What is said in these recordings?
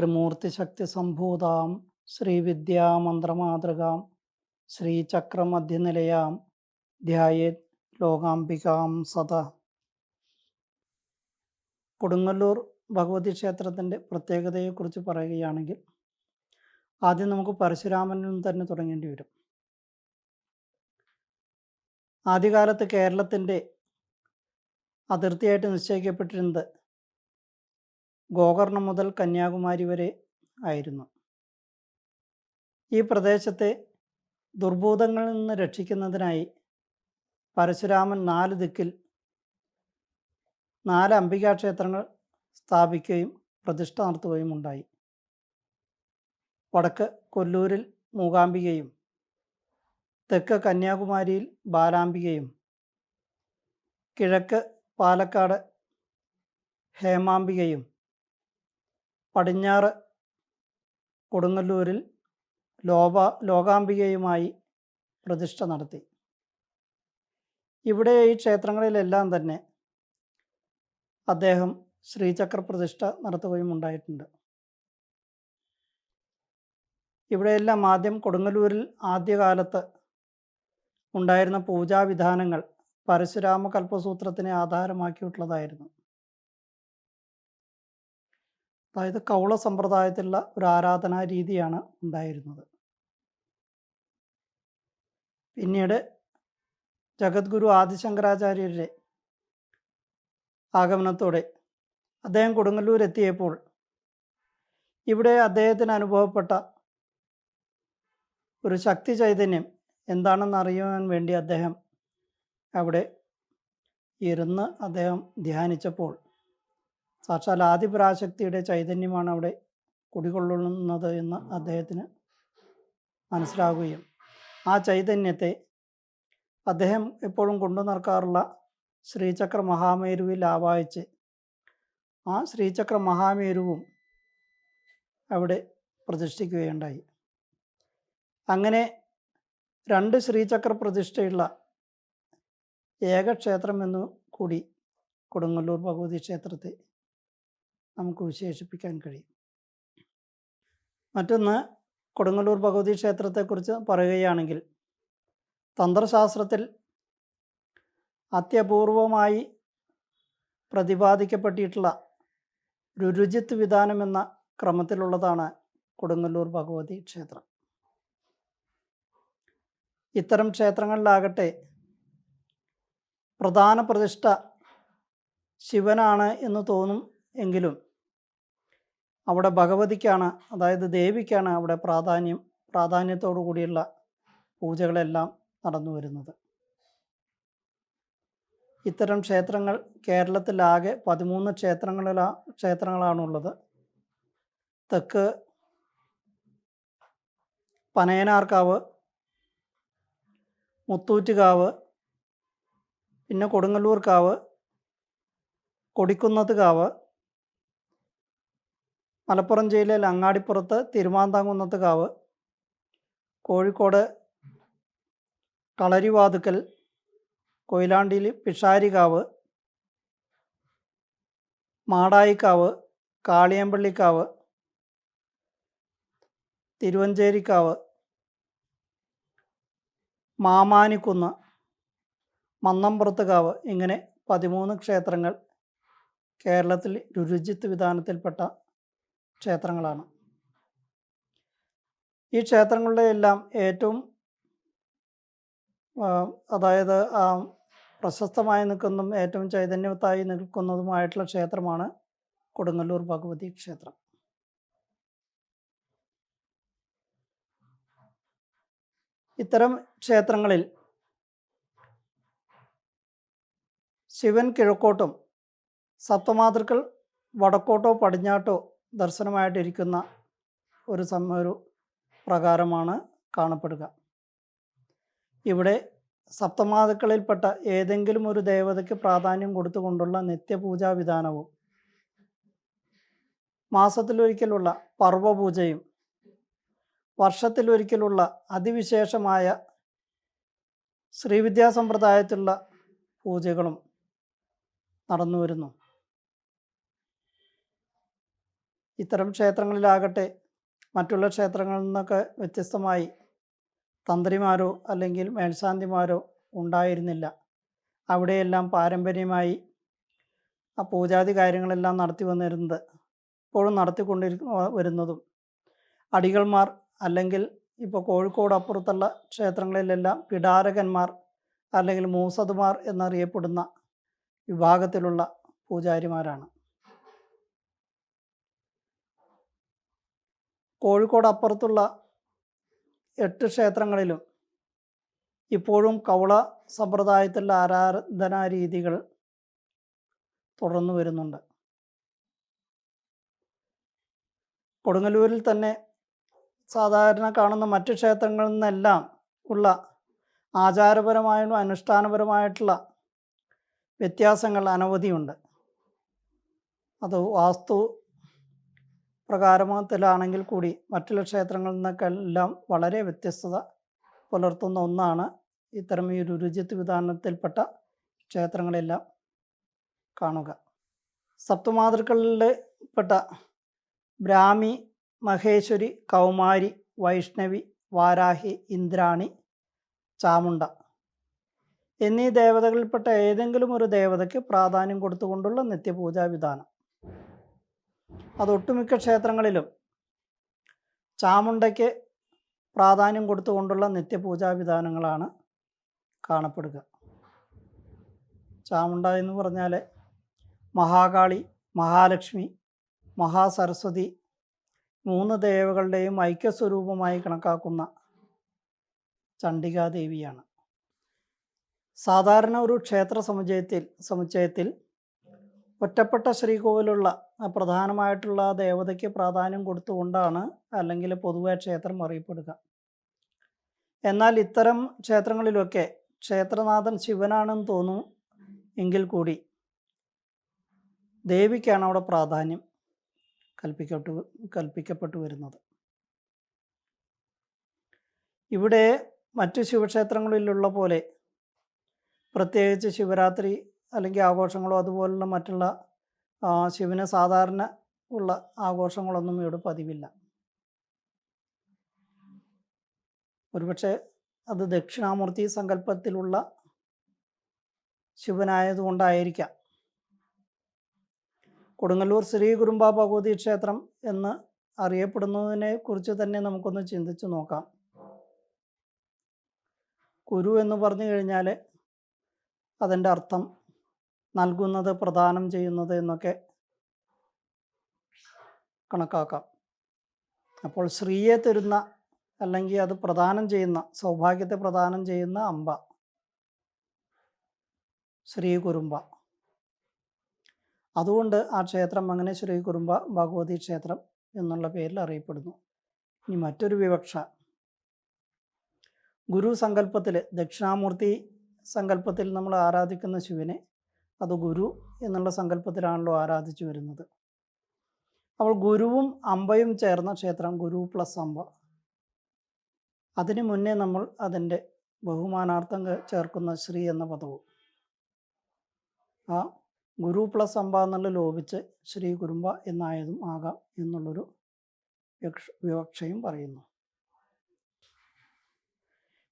ത്രിമൂർത്തിശക്തി സംഭൂതാം ശ്രീവിദ്യാമന്ത്രമാതൃകാം ശ്രീചക്രമധ്യനിലയാം ധ്യായേത് ലോകാംബികാം സത കൊടുങ്ങല്ലൂർ ഭഗവതി ക്ഷേത്രത്തിന്റെ പ്രത്യേകതയെക്കുറിച്ച് പറയുകയാണെങ്കിൽ ആദ്യം നമുക്ക് പരശുരാമനിൽ നിന്ന് തന്നെ തുടങ്ങേണ്ടി വരും. ആദ്യകാലത്ത് കേരളത്തിന്റെ അതിർത്തിയായിട്ട് നിശ്ചയിക്കപ്പെട്ടിരുന്നത് ഗോകർണം മുതൽ കന്യാകുമാരി വരെ ആയിരുന്നു. ഈ പ്രദേശത്തെ ദുർഭൂതങ്ങളിൽ നിന്ന് രക്ഷിക്കുന്നതിനായി പരശുരാമൻ നാല് ദിക്കിൽ നാല് അംബികാ ക്ഷേത്രങ്ങൾ സ്ഥാപിക്കുകയും പ്രതിഷ്ഠ നടത്തുകയും ഉണ്ടായി. വടക്ക് കൊല്ലൂരിൽ മൂകാംബികയും തെക്ക് കന്യാകുമാരിയിൽ ബാലാംബികയും കിഴക്ക് പാലക്കാട് ഹേമാംബികയും പടിഞ്ഞാറ് കൊടുങ്ങല്ലൂരിൽ ലോക ലോകാംബികയുമായി പ്രതിഷ്ഠ നടത്തി. ഇവിടെ ഈ ക്ഷേത്രങ്ങളിലെല്ലാം തന്നെ അദ്ദേഹം ശ്രീചക്ര പ്രതിഷ്ഠ നടത്തുകയും ഉണ്ടായിട്ടുണ്ട്. ഇവിടെയെല്ലാം ആദ്യം കൊടുങ്ങല്ലൂരിൽ ആദ്യകാലത്ത് ഉണ്ടായിരുന്ന പൂജാവിധാനങ്ങൾ പരശുരാമ കൽപ്പസൂത്രത്തിനെ ആധാരമാക്കിയിട്ടുള്ളതായിരുന്നു. അതായത് കൗള സമ്പ്രദായത്തിലുള്ള ഒരു ആരാധനാ രീതിയാണ് ഉണ്ടായിരുന്നത്. പിന്നീട് ജഗദ്ഗുരു ആദിശങ്കരാചാര്യരുടെ ആഗമനത്തോടെ അദ്ദേഹം കൊടുങ്ങല്ലൂർ എത്തിയപ്പോൾ ഇവിടെ അദ്ദേഹത്തിന് അനുഭവപ്പെട്ട ഒരു ശക്തി ചൈതന്യം എന്താണെന്ന് അറിയുവാൻ വേണ്ടി അദ്ദേഹം അവിടെ ഇരുന്ന് അദ്ദേഹം ധ്യാനിച്ചപ്പോൾ സാക്ഷാൽ ആദിപരാശക്തിയുടെ ചൈതന്യമാണ് അവിടെ കുടികൊള്ളുന്നത് എന്ന് അദ്ദേഹത്തിന് മനസ്സിലാകുകയും ആ ചൈതന്യത്തെ അദ്ദേഹം എപ്പോഴും കൊണ്ടു നടക്കാറുള്ള ശ്രീചക്ര മഹാമേരുവിൽ ആവാഹിച്ച് ആ ശ്രീചക്ര മഹാമേരുവും അവിടെ പ്രതിഷ്ഠിക്കുകയുണ്ടായി. അങ്ങനെ രണ്ട് ശ്രീചക്ര പ്രതിഷ്ഠയുള്ള ഏക ക്ഷേത്രം എന്ന് കൂടി കൊടുങ്ങല്ലൂർ ഭഗവതി ക്ഷേത്രത്തെ നമുക്ക് വിശേഷിപ്പിക്കാൻ കഴിയും. മറ്റൊന്ന് കൊടുങ്ങല്ലൂർ ഭഗവതി ക്ഷേത്രത്തെക്കുറിച്ച് പറയുകയാണെങ്കിൽ തന്ത്രശാസ്ത്രത്തിൽ അത്യപൂർവമായി പ്രതിപാദിക്കപ്പെട്ടിട്ടുള്ള രുരുചിത്ത് വിധാനം എന്ന ക്രമത്തിലുള്ളതാണ് കൊടുങ്ങല്ലൂർ ഭഗവതി ക്ഷേത്രം. ഇത്തരം ക്ഷേത്രങ്ങളിലാകട്ടെ പ്രധാന പ്രതിഷ്ഠ ശിവനാണ് എന്ന് തോന്നും എങ്കിലും അവിടെ ഭഗവതിക്കാണ് അതായത് ദേവിക്കാണ് അവിടെ പ്രാധാന്യം പ്രാധാന്യത്തോടു കൂടിയുള്ള പൂജകളെല്ലാം നടന്നു വരുന്നത്. ഇത്തരം ക്ഷേത്രങ്ങൾ കേരളത്തിലാകെ പതിമൂന്ന് ക്ഷേത്രങ്ങളിലാ ക്ഷേത്രങ്ങളാണുള്ളത്. തെക്ക് പനയനാർക്കാവ് മുത്തൂറ്റുകാവ് പിന്നെ കൊടുങ്ങല്ലൂർക്കാവ് കൊടിക്കുന്നത് കൊടിക്കുന്നത്ത് കാവ് മലപ്പുറം ജില്ലയിലെ അങ്ങാടിപ്പുറത്ത് തിരുമാന്താംകുന്നത്ത് കാവ് കോഴിക്കോട് കളരിവാതുക്കൽ കൊയിലാണ്ടിയിൽ പിഷാരികാവ് മാടായിക്കാവ് കാളിയമ്പള്ളിക്കാവ് തിരുവഞ്ചേരിക്കാവ് മാമാനിക്കുന്ന് മന്നമ്പുറത്തുകാവ് ഇങ്ങനെ പതിമൂന്ന് ക്ഷേത്രങ്ങൾ കേരളത്തിൽ രുചിത്ത് വിധാനത്തിൽപ്പെട്ട ക്ഷേത്രങ്ങളാണ്. ഈ ക്ഷേത്രങ്ങളുടെ എല്ലാം ഏറ്റവും അതായത് പ്രശസ്തമായി നിൽക്കുന്നതും ഏറ്റവും ചൈതന്യവത്തായി നിൽക്കുന്നതുമായിട്ടുള്ള ക്ഷേത്രമാണ് കൊടുങ്ങല്ലൂർ ഭഗവതി ക്ഷേത്രം. ഇത്തരം ക്ഷേത്രങ്ങളിൽ ശിവൻ കിഴക്കോട്ടും സപ്തമാതൃക്കൾ വടക്കോട്ടോ പടിഞ്ഞാട്ടോ ദർശനമായിട്ടിരിക്കുന്ന ഒരു സമ ഒരു പ്രകാരമാണ് കാണപ്പെടുക. ഇവിടെ സപ്തമാതുക്കളിൽപ്പെട്ട ഏതെങ്കിലും ഒരു ദേവതയ്ക്ക് പ്രാധാന്യം കൊടുത്തുകൊണ്ടുള്ള നിത്യപൂജാ വിധാനവും മാസത്തിലൊരിക്കലുള്ള പർവപൂജയും വർഷത്തിലൊരിക്കലുള്ള അതിവിശേഷമായ ശ്രീവിദ്യാസമ്പ്രദായത്തിലുള്ള പൂജകളും നടന്നു വരുന്നു ഇത്തരം ക്ഷേത്രങ്ങളിലാകട്ടെ മറ്റുള്ള ക്ഷേത്രങ്ങളിൽ നിന്നൊക്കെ വ്യത്യസ്തമായി തന്ത്രിമാരോ അല്ലെങ്കിൽ മേൽശാന്തിമാരോ ഉണ്ടായിരുന്നില്ല. അവിടെയെല്ലാം പാരമ്പര്യമായി ആ പൂജാതി കാര്യങ്ങളെല്ലാം നടത്തി വന്നിരുന്നത് ഇപ്പോഴും നടത്തിക്കൊണ്ടിരിക്കുന്ന വരുന്നതും. അടികൾമാർ അല്ലെങ്കിൽ ഇപ്പോൾ കോഴിക്കോട് അപ്പുറത്തുള്ള ക്ഷേത്രങ്ങളിലെല്ലാം പിടാരകന്മാർ അല്ലെങ്കിൽ മൂസതുമാർ എന്നറിയപ്പെടുന്ന വിഭാഗത്തിലുള്ള പൂജാരിമാരാണ്. കോഴിക്കോട് അപ്പുറത്തുള്ള എട്ട് ക്ഷേത്രങ്ങളിലും ഇപ്പോഴും കൗള സമ്പ്രദായത്തിലുള്ള ആരാധനാ രീതികൾ തുടർന്നു വരുന്നുണ്ട് കൊടുങ്ങല്ലൂരിൽ തന്നെ സാധാരണ കാണുന്ന മറ്റ് ക്ഷേത്രങ്ങളിൽ നിന്നെല്ലാം ഉള്ള ആചാരപരമായും അനുഷ്ഠാനപരമായിട്ടുള്ള വ്യത്യാസങ്ങൾ അനവധിയുണ്ട്. അത് വാസ്തു പ്രകാരത്തിലാണെങ്കിൽ കൂടി മറ്റുള്ള ക്ഷേത്രങ്ങളിൽ നിന്നൊക്കെ എല്ലാം വളരെ വ്യത്യസ്തത പുലർത്തുന്ന ഒന്നാണ് ഇത്തരം ഈ ഒരു രുചിത്വ വിധാനത്തിൽപ്പെട്ട ക്ഷേത്രങ്ങളെല്ലാം കാണുക. സപ്തമാതൃക്കളിൽ പെട്ട ബ്രാഹ്മി മഹേശ്വരി കൗമാരി വൈഷ്ണവി വാരാഹി ഇന്ദ്രാണി ചാമുണ്ട എന്നീ ദേവതകളിൽപ്പെട്ട ഏതെങ്കിലും ഒരു ദേവതയ്ക്ക് പ്രാധാന്യം കൊടുത്തുകൊണ്ടുള്ള നിത്യപൂജാ വിധാനം അത് ഒട്ടുമിക്ക ക്ഷേത്രങ്ങളിലും ചാമുണ്ടയ്ക്ക് പ്രാധാന്യം കൊടുത്തുകൊണ്ടുള്ള നിത്യപൂജാ വിധാനങ്ങളാണ് കാണപ്പെടുക. ചാമുണ്ട എന്ന് പറഞ്ഞാൽ മഹാകാളി മഹാലക്ഷ്മി മഹാസരസ്വതി മൂന്ന് ദേവകളുടെയും ഐക്യസ്വരൂപമായി കണക്കാക്കുന്ന ചണ്ഡികാദേവിയാണ്. സാധാരണ ഒരു ക്ഷേത്ര സമുച്ചയത്തിൽ സമുച്ചയത്തിൽ ഒറ്റപ്പെട്ട ശ്രീകോവിലുള്ള പ്രധാനമായിട്ടുള്ള ദേവതയ്ക്ക് പ്രാധാന്യം കൊടുത്തുകൊണ്ടാണ് അല്ലെങ്കിൽ പൊതുവെ ക്ഷേത്രം അറിയപ്പെടുക. എന്നാൽ ഇത്തരം ക്ഷേത്രങ്ങളിലൊക്കെ ക്ഷേത്രനാഥൻ ശിവനാണെന്ന് തോന്നും എങ്കിൽ കൂടി ദേവിക്കാണ് അവിടെ പ്രാധാന്യം കൽപ്പിക്കപ്പെട്ടു കൽപ്പിക്കപ്പെട്ടു വരുന്നത്. ഇവിടെ മറ്റു ശിവക്ഷേത്രങ്ങളിലുള്ള പോലെ പ്രത്യേകിച്ച് ശിവരാത്രി അല്ലെങ്കിൽ ആഘോഷങ്ങളോ അതുപോലുള്ള മറ്റുള്ള ശിവന് സാധാരണ ഉള്ള ആഘോഷങ്ങളൊന്നും ഇവിടെ പതിവില്ല. ഒരുപക്ഷെ അത് ദക്ഷിണാമൂർത്തി സങ്കല്പത്തിലുള്ള ശിവനായതുകൊണ്ടായിരിക്കാം. കൊടുങ്ങല്ലൂർ ശ്രീ കുടുംബ ഭഗവതി ക്ഷേത്രം എന്ന് അറിയപ്പെടുന്നതിനെ കുറിച്ച് തന്നെ നമുക്കൊന്ന് ചിന്തിച്ചു നോക്കാം. കുരു എന്ന് പറഞ്ഞു കഴിഞ്ഞാൽ അതിന്റെ അർത്ഥം നൽകുന്നത് പ്രദാനം ചെയ്യുന്നത് എന്നൊക്കെ കണക്കാക്കാം. അപ്പോൾ ശ്രീയെ തരുന്ന അല്ലെങ്കിൽ അത് പ്രദാനം ചെയ്യുന്ന സൗഭാഗ്യത്തെ പ്രദാനം ചെയ്യുന്ന അമ്പ. ശ്രീ കുറുമ്പ അതുകൊണ്ട് ആ ക്ഷേത്രം അങ്ങനെ ശ്രീ കുറുമ്പ ഭഗവതി ക്ഷേത്രം എന്നുള്ള പേരിൽ അറിയപ്പെടുന്നു. ഇനി മറ്റൊരു വിവക്ഷ. ഗുരു സങ്കല്പത്തിൽ ദക്ഷിണാമൂർത്തി സങ്കല്പത്തിൽ നമ്മൾ ആരാധിക്കുന്ന ശിവനെ അത് ഗുരു എന്നുള്ള സങ്കല്പത്തിലാണല്ലോ ആരാധിച്ചു വരുന്നത്. അപ്പോൾ ഗുരുവും അമ്പയും ചേർന്ന ക്ഷേത്രം ഗുരു പ്ലസ് അമ്പ. അതിനു മുന്നേ നമ്മൾ അതിന്റെ ബഹുമാനാർത്ഥം ചേർക്കുന്ന ശ്രീ എന്ന പദവും. ആ ഗുരു പ്ലസ് അമ്പ എന്നുള്ള ലോപിച്ച് ശ്രീ കുരുമ്പ എന്നായതും ആകാം എന്നുള്ളൊരു വിവക്ഷ- വിവക്ഷയും പറയുന്നു.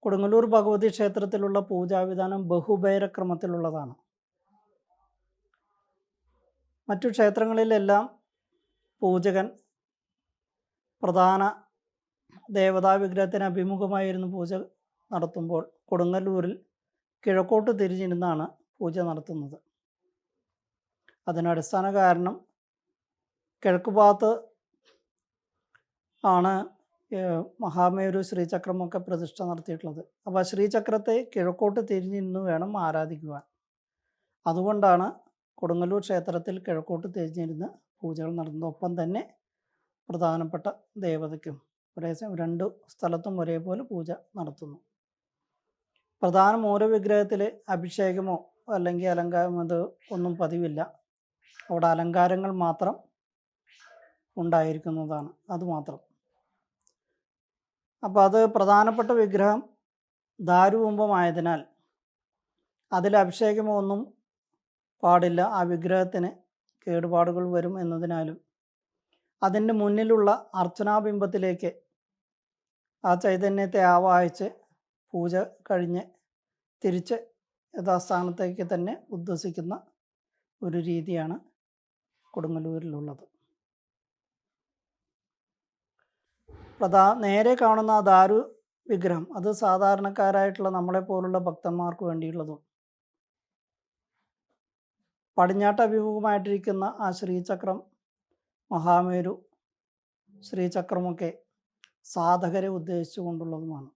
കൊടുങ്ങല്ലൂർ ഭഗവതി ക്ഷേത്രത്തിലുള്ള പൂജാവിധാനം ബഹുബൈരക്രമത്തിലുള്ളതാണ് മറ്റു ക്ഷേത്രങ്ങളിലെല്ലാം പൂജകൻ പ്രധാന ദേവതാ വിഗ്രഹത്തിന് അഭിമുഖമായിരുന്നു പൂജ നടത്തുമ്പോൾ കൊടുങ്ങല്ലൂരിൽ കിഴക്കോട്ട് തിരിഞ്ഞിരുന്നാണ് പൂജ നടത്തുന്നത്. അതിനടിസ്ഥാന കാരണം കിഴക്ക് ഭാഗത്ത് ആണ് മഹാമേരു ശ്രീചക്രമൊക്കെ പ്രതിഷ്ഠ നടത്തിയിട്ടുള്ളത്. അപ്പോൾ ശ്രീചക്രത്തെ കിഴക്കോട്ട് തിരിഞ്ഞിരുന്നു വേണം ആരാധിക്കുവാൻ. അതുകൊണ്ടാണ് കൊടുങ്ങല്ലൂർ ക്ഷേത്രത്തിൽ കിഴക്കോട്ട് തിരിഞ്ഞിരുന്ന് പൂജകൾ നടന്നു ഒപ്പം തന്നെ പ്രധാനപ്പെട്ട ദേവതയ്ക്കും ഒരേ രണ്ട് സ്ഥലത്തും ഒരേപോലെ പൂജ നടത്തുന്നു. പ്രധാന മൂലവിഗ്രഹത്തിൽ അഭിഷേകമോ അല്ലെങ്കിൽ അലങ്കാരം അത് ഒന്നും പതിവില്ല. അവിടെ അലങ്കാരങ്ങൾ മാത്രം ഉണ്ടായിരിക്കുന്നതാണ്. അതുമാത്രം അപ്പോൾ അത് പ്രധാനപ്പെട്ട വിഗ്രഹം ദാരുകുംഭമായതിനാൽ അതിൽ അഭിഷേകമോ ഒന്നും പാടില്ല. ആ വിഗ്രഹത്തിന് കേടുപാടുകൾ വരും എന്നതിനാലും. അതിന്റെ മുന്നിലുള്ള അർച്ചനാബിംബത്തിലേക്ക് ആ ചൈതന്യത്തെ ആവാഹിച്ച് പൂജ കഴിഞ്ഞ് തിരിച്ച് യഥാസ്ഥാനത്തേക്ക് തന്നെ ഉദ്ദേശിക്കുന്ന ഒരു രീതിയാണ് കൊടുങ്ങല്ലൂരിലുള്ളത്. പ്രധാ നേരെ കാണുന്ന ദാരു വിഗ്രഹം അത് സാധാരണക്കാരായിട്ടുള്ള നമ്മളെ പോലുള്ള ഭക്തന്മാർക്ക് വേണ്ടിയുള്ളതും പടിഞ്ഞാട്ട് അഭിമുഖമായിട്ടിരിക്കുന്ന ആ ശ്രീചക്രം മഹാമേരു ശ്രീചക്രമൊക്കെ സാധകരെ ഉദ്ദേശിച്ചു കൊണ്ടുള്ളതുമാണ്